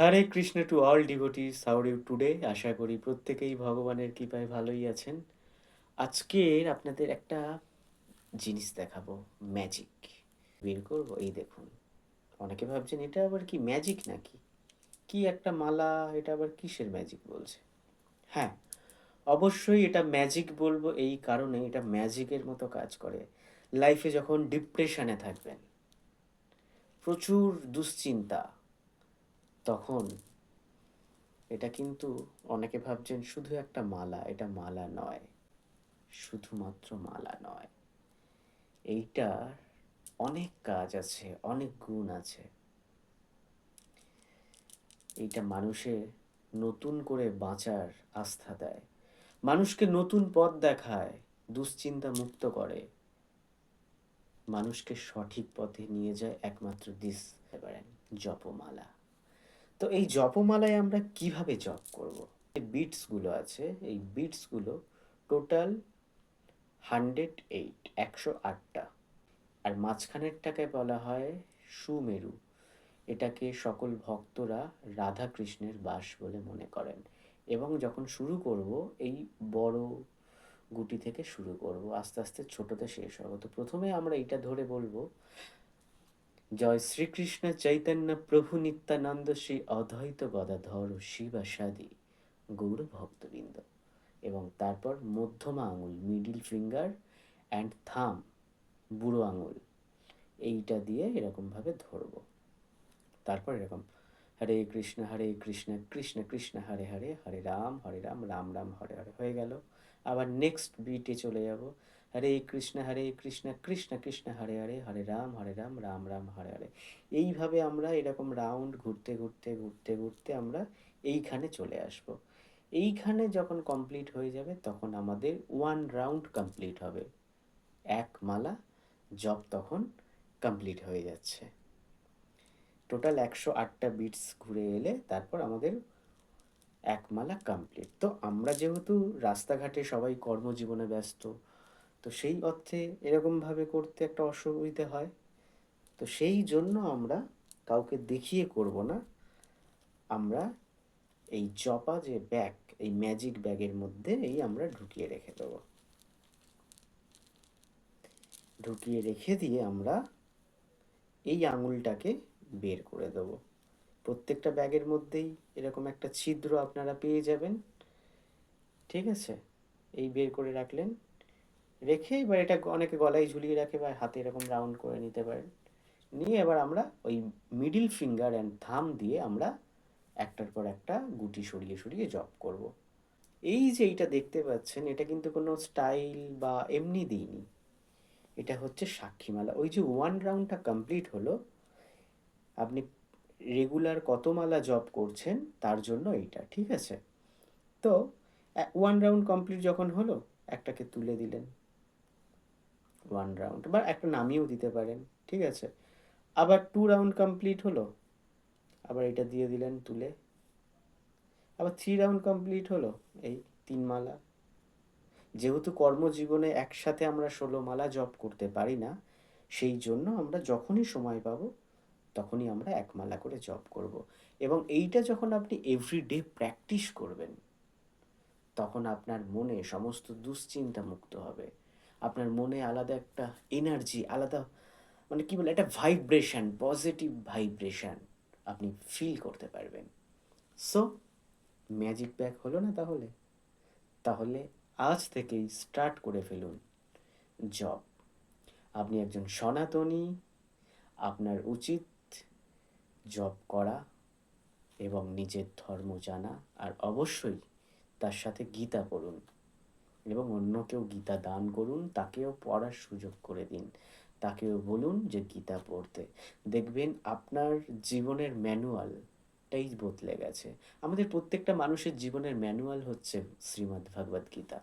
Hare Krishna to all devotees you today. আশা করি প্রত্যেকেই ভগবানের কৃপায় ভালোই আছেন। আজকের আপনাদের একটা জিনিস দেখাবো ম্যাজিক বের করব, এই দেখুন। অনেকে ভাবছেন, এটা আবার কি ম্যাজিক নাকি? কি একটা মালা, এটা আবার কিসের ম্যাজিক বলছে? হ্যাঁ অবশ্যই এটা ম্যাজিক বলব এই কারণে এটা ম্যাজিকের মতো কাজ করে। লাইফে যখন ডিপ্রেশনে থাকবেন, প্রচুর দুশ্চিন্তা তখন এটা কিন্তু অনেকে ভাবছেন শুধু একটা মালা, এটা মালা নয়, শুধুমাত্র মালা নয়। এইটার অনেক কাজ আছে, অনেক গুণ আছে। এইটা মানুষের নতুন করে বাঁচার আস্থা দেয়। মানুষকে নতুন পথ দেখায়, দুশ্চিন্তা মুক্ত করে। মানুষকে সঠিক পথে নিয়ে যায় একমাত্র দিস পারেন জপমালা। তো এই জপমালায় আমরা কীভাবে জপ করব? যে বিটসগুলো আছে, এই বিটসগুলো টোটাল হান্ড্রেড এইট, একশো আটটা। আর মাঝখানেরটাকে বলা হয় সুমেরু। এটাকে সকল ভক্তরা রাধা কৃষ্ণের বাস বলে মনে করেন। এবং যখন শুরু করব, এই বড় গুটি থেকে শুরু করব। আস্তে আস্তে ছোটতে শেষ হবে। তো প্রথমে আমরা এটা ধরে বলব জয় শ্রীকৃষ্ণ চৈতন্য প্রভু নিত্যানন্দ শ্রী অদ্বৈত গদাধর শিবাসাদি গৌর ভক্তবৃন্দ। এবং তারপর মধ্যমা আঙুল মিডিল ফিঙ্গার অ্যান্ড থাম বুড়ো আঙুল। এইটা দিয়ে এরকমভাবে ধরব। তারপর এরকম হরে কৃষ্ণ হরে কৃষ্ণ কৃষ্ণ কৃষ্ণ, হরে হরে হরে রাম হরে রাম রাম রাম, হরে হরে হয়ে গেল। আবার নেক্সট বিটে চলে যাব। হরে কৃষ্ণ হরে কৃষ্ণ কৃষ্ণ কৃষ্ণ, হরে হরে হরে রাম হরে রাম রাম রাম, হরে হরে। এইভাবে আমরা এরকম রাউন্ড ঘুরতে ঘুরতে ঘুরতে ঘুরতে আমরা এইখানে চলে আসব। এইখানে যখন কমপ্লিট হয়ে যাবে তখন আমাদের ওয়ান রাউন্ড কমপ্লিট হবে। এক মালা জব তখন কমপ্লিট হয়ে যাচ্ছে। টোটাল একশো আটটা বিটস ঘুরে এলে তারপর আমাদের এক মালা কমপ্লিট তো আমরা যেহেতু রাস্তাঘাটে সবাই কর্মজীবনে ব্যস্ত তো সেই অর্থে এরকমভাবে করতে একটা অসুবিধে হয়। তো সেই জন্য আমরা কাউকে দেখিয়ে করব না। আমরা এই জপা যে ব্যাগ, এই ম্যাজিক ব্যাগের মধ্যে এই আমরা ঢুকিয়ে রেখে দেব। ঢুকিয়ে রেখে দিয়ে আমরা এই আঙুলটাকে বের করে দেব। প্রত্যেকটা ব্যাগের মধ্যেই এরকম একটা ছিদ্র আপনারা পেয়ে যাবেন। ঠিক আছে? এই বের করে রাখলেন। রেখে এবার এটা অনেকে গলায় ঝুলিয়ে রাখে বা হাতে এরকম রাউন্ড করে নিতে পারেন। নিয়ে এবার আমরা ওই মিডিল ফিঙ্গার অ্যান্ড থাম দিয়ে আমরা একটার পর একটা গুটি সরিয়ে সরিয়ে জব করব। এই যে এইটা দেখতে পাচ্ছেন, এটা কিন্তু কোনো স্টাইল বা এমনি দিইনি। এটা হচ্ছে সাক্ষীমালা। ওই যে ওয়ান রাউন্ডটা কমপ্লিট হলো, আপনি রেগুলার কত মালা জব করছেন তার জন্য এইটা, ঠিক আছে? তো ওয়ান রাউন্ড কমপ্লিট যখন হলো, একটাকে তুলে দিলেন। ওয়ান রাউন্ড বা একটা নামিয়েও দিতে পারেন, ঠিক আছে? আবার টু রাউন্ড কমপ্লিট হলো, আবার এটা দিয়ে দিলেন তুলে। আবার থ্রি রাউন্ড কমপ্লিট হলো, এই তিন মালা। যেহেতু কর্মজীবনে একসাথে আমরা ষোলো মালা জব করতে পারি না, সেই জন্য আমরা যখনই সময় পাবো, তখনই আমরা এক মালা করে জব করব। এবং এইটা যখন আপনি এভরিডে প্র্যাকটিস করবেন, তখন আপনার মনে সমস্ত দুশ্চিন্তা মুক্ত হবে। আপনার মনে আলাদা একটা এনার্জি আলাদা মানে কি বলে, একটা ভাইব্রেশন পজিটিভ ভাইব্রেশন আপনি ফিল করতে পারবেন। সো ম্যাজিক ব্যাগ হলো না তাহলে? তাহলে আজ থেকেই স্টার্ট করে ফেলুন জব আপনি একজন সনাতনী, আপনার উচিত জব করা এবং নিজের ধর্ম জানা, আর অবশ্যই তার সাথে গীতা পড়ুন। এবং অন্য কেউ গীতা দান করুন, তাকেও পড়ার সুযোগ করে দিন। তাকেও বলুন যে গীতা পড়তে। দেখবেন আপনার জীবনের ম্যানুয়াল ম্যানুয়ালটাই বদলে গেছে। আমাদের প্রত্যেকটা মানুষের জীবনের ম্যানুয়াল হচ্ছে শ্রীমদ্ গীতা।